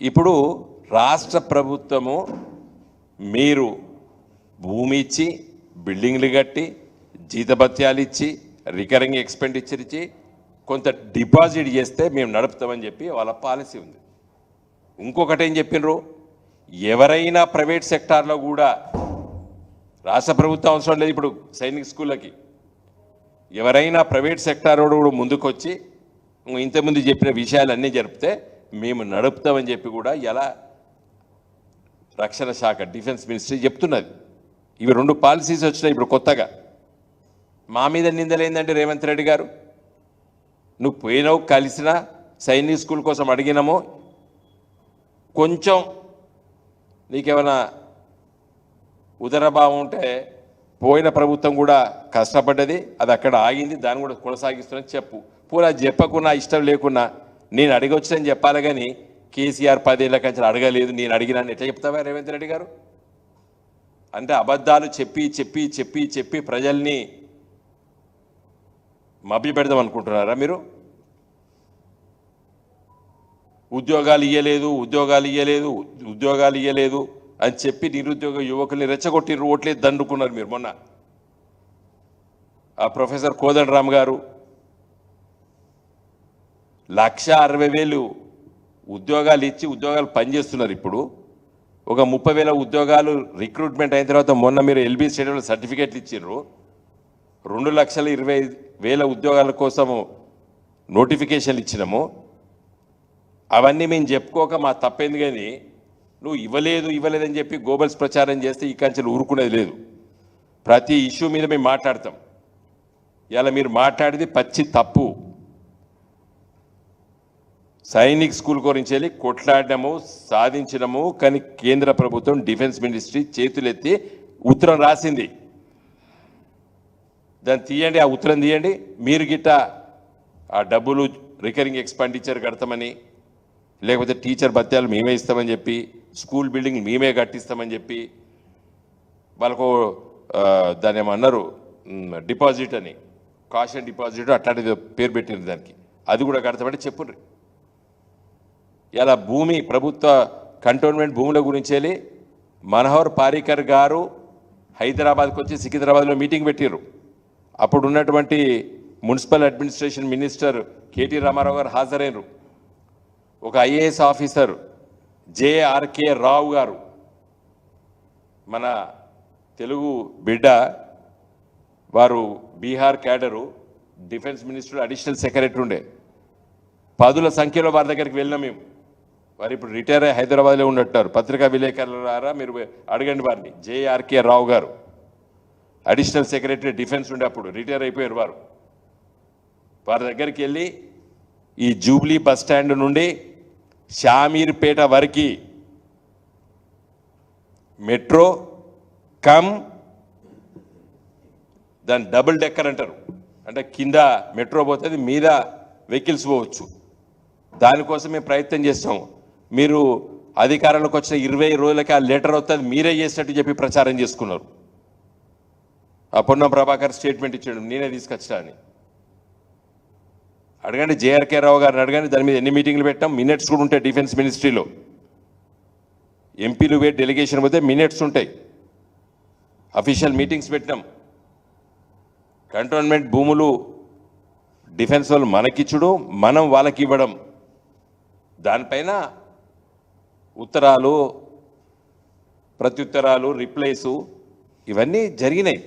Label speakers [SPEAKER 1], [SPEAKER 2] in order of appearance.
[SPEAKER 1] ఇప్పుడు రాష్ట్ర ప్రభుత్వము మీరు భూమి ఇచ్చి బిల్డింగ్లు కట్టి జీతభత్యాలు ఇచ్చి రికరింగ్ ఎక్స్పెండిచర్ ఇచ్చి కొంత డిపాజిట్ చేస్తే మేము నడుపుతామని చెప్పి వాళ్ళ పాలసీ ఉంది. ఇంకొకటి ఏం చెప్పినారు? ఎవరైనా ప్రైవేట్ సెక్టార్లో కూడా రాష్ట్ర ప్రభుత్వం అవసరం లేదు ఇప్పుడు సైనిక స్కూళ్ళకి. ఎవరైనా ప్రైవేట్ సెక్టార్ కూడా ముందుకొచ్చి ఇంతకుముందు చెప్పిన విషయాలన్నీ జరిపితే మేము నడుపుతామని చెప్పి కూడా ఎలా రక్షణ శాఖ డిఫెన్స్ మినిస్ట్రీ చెప్తున్నది. ఇవి రెండు పాలసీస్ వచ్చినాయి ఇప్పుడు కొత్తగా. మా మీద నిందలేందంటే రేవంత్ రెడ్డి గారు? నువ్వు పోయినావు కలిసినా సైనిక్ స్కూల్ కోసం అడిగినాము? కొంచెం నీకేమైనా ఉదరభావం ఉంటే పోయిన ప్రభుత్వం కూడా కష్టపడ్డది అది అక్కడ ఆగింది దాన్ని కూడా కొనసాగిస్తున్నది చెప్పు. పూరా చెప్పకున్నా ఇష్టం లేకున్నా నేను అడగొచ్చునని చెప్పాలి కానీ కేసీఆర్ పదేళ్ళ కంచెలు అడగలేదు. నేను అడిగినాను ఎట్లా చెప్తావా రేవంత్ రెడ్డి గారు? అంటే అబద్ధాలు చెప్పి చెప్పి చెప్పి చెప్పి ప్రజల్ని మభ్య పెడదాం అనుకుంటున్నారా మీరు? ఉద్యోగాలు ఇయ్యలేదు ఉద్యోగాలు ఇయ్యలేదు ఉద్యోగాలు ఇయ్యలేదు అని చెప్పి నిరుద్యోగ యువకుల్ని రెచ్చగొట్టిర్రు ఓట్లేదు దండుకున్నారు మీరు మొన్న. ఆ ప్రొఫెసర్ కోదండరామ్ గారు లక్ష అరవై వేలు ఉద్యోగాలు ఇచ్చి ఉద్యోగాలు పనిచేస్తున్నారు ఇప్పుడు. ఒక ముప్పై వేల ఉద్యోగాలు రిక్రూట్మెంట్ అయిన తర్వాత మొన్న మీరు ఎల్బీ స్టేడియంలో సర్టిఫికేట్లు ఇచ్చిర్రు రెండు లక్షల ఇరవై వేల ఉద్యోగాల కోసము నోటిఫికేషన్లు ఇచ్చినాము. అవన్నీ మేము చెప్పుకోక మా తప్పేంది కానీ నువ్వు ఇవ్వలేదు ఇవ్వలేదని చెప్పి గోబల్స్ ప్రచారం చేస్తే ఈ కంచెలు ఊరుకునేది లేదు. ప్రతి ఇష్యూ మీద మేము మాట్లాడతాం. ఇలా మీరు మాట్లాడేది పచ్చి తప్పు. సైనిక్ స్కూల్ గురించి వెళ్ళి కొట్లాడము సాధించడము కానీ కేంద్ర ప్రభుత్వం డిఫెన్స్ మినిస్ట్రీ చేతులెత్తి ఉత్తరం రాసింది. దాన్ని తీయండి ఆ ఉత్తరం తీయండి. మీరు గిట్ట ఆ డబ్బులు రికరింగ్ ఎక్స్పెండిచర్ కడతామని లేకపోతే టీచర్ భత్యాలు మేమే ఇస్తామని చెప్పి స్కూల్ బిల్డింగ్ మేమే కట్టిస్తామని చెప్పి వాళ్ళకు దాని దాన్ని ఏమన్నారు? డిపాజిట్ అని. కాషన్ డిపాజిట్ అట్లాంటిది పేరు పెట్టింది దానికి. అది కూడా కడతామంటే చెప్పుర్రి ఇలా భూమి ప్రభుత్వ కంటోన్మెంట్ భూముల గురించి వెళ్ళి మనోహర్ పారికర్ గారు హైదరాబాద్కి వచ్చి సికింద్రాబాద్లో మీటింగ్ పెట్టారు అప్పుడు ఉన్నటువంటి municipal administration minister KT Rama Rao గారు హాజరైనరు. ఒక ఐఏఎస్ ఆఫీసర్ జేఆర్కే రావు గారు. మన తెలుగు బిడ్డ వారు Bihar cadre defence minister additional secretary ఉండే. పదుల సంఖ్యలో వారి దగ్గరికి వెళ్ళినాం మేము. వారు ఇప్పుడు రిటైర్ అయ్యి హైదరాబాద్లో ఉన్నట్టారు పత్రికా విలేకరులారా మీరు అడగండి వారిని. జేఆర్కే రావు గారు. అడిషనల్ సెక్రటరీ డిఫెన్స్ ఉండే అప్పుడు రిటైర్ అయిపోయారు వారు. వారి దగ్గరికి వెళ్ళి ఈ జూబ్లీ బస్ స్టాండ్ నుండి షామీర్పేట వరకు మెట్రో కమ్ దాని డబుల్ డెక్కర్ అంటారు. అంటే కింద మెట్రో పోతుంది మీద వెహికల్స్ పోవచ్చు. దానికోసం మేము ప్రయత్నం చేస్తాము. మీరు అధికారంలోకి వచ్చిన ఇరవై రోజులకి ఆ లెటర్ వస్తుంది మీరే చేసినట్టు చెప్పి ప్రచారం చేసుకున్నారు. ఆ పొన్నం ప్రభాకర్ స్టేట్మెంట్ ఇచ్చాడు నేనే తీసుకొచ్చా అడగండి జేఆర్కే రావు గారిని అడగండి దాని మీద ఎన్ని మీటింగ్లు పెట్టాం మినిట్స్ కూడా ఉంటాయి డిఫెన్స్ మినిస్ట్రీలో. ఎంపీలు వే డెలిగేషన్ పోతే మినిట్స్ ఉంటాయి. అఫీషియల్ మీటింగ్స్ పెట్టినాం. కంటోన్మెంట్ భూములు డిఫెన్స్ వాళ్ళు మనకిచ్చుడు మనం వాళ్ళకి ఇవ్వడం. దానిపైన ఉత్తరాలు ప్రత్యుత్తరాలు రిప్లైసు ఇవన్నీ జరిగినాయి.